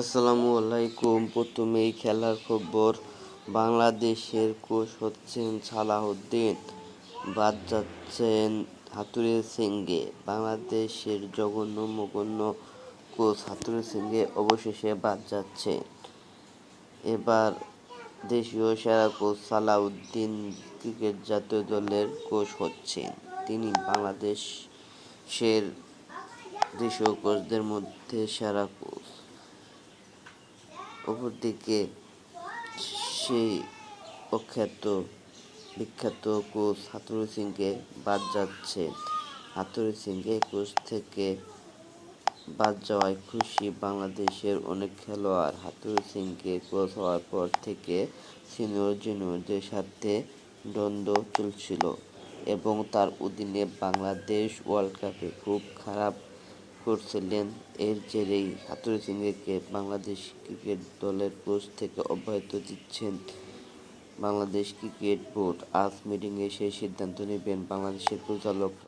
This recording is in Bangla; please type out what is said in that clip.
আসসালামু আলাইকুম। প্রথমেই খেলার খবর। বাংলাদেশের কোচ হচ্ছেন সালাহউদ্দিন। বাদ যাচ্ছেন হাতুরে সিংহে। বাংলাদেশের জঘন্য মগন্য কোচ হাতুরে সিংহে অবশেষে বাদ যাচ্ছে। এবার দেশীয় সেরা কোচ সালাউদ্দিন ক্রিকেট জাতীয় দলের কোচ হচ্ছেন। তিনি বাংলাদেশের দেশীয় কোচদের মধ্যে সেরা কোচ। অপরদিকে সেই অখ্যাত বিখ্যাত কোচ হাতুরু সিংকে বাদ যাচ্ছে। হাতুরু সিংকে কোচ থেকে বাদ যাওয়ায় খুশি বাংলাদেশের অনেক খেলোয়াড়। হাতুরু সিংকে কোচ হওয়ার পর থেকে সিনিয়র, জুনিয়রদের সাথে দ্বন্দ্ব চলছিল এবং তার অধীনে বাংলাদেশ ওয়ার্ল্ড কাপে খুব খারাপ করছিলেন। এর জেরেই হাতুরি সিংকে বাংলাদেশ ক্রিকেট দলের কোচ থেকে অব্যাহতি দিচ্ছেন বাংলাদেশ ক্রিকেট বোর্ড। আজ মিটিংয়ে সেই সিদ্ধান্ত নেবেন বাংলাদেশের পরিচালকরা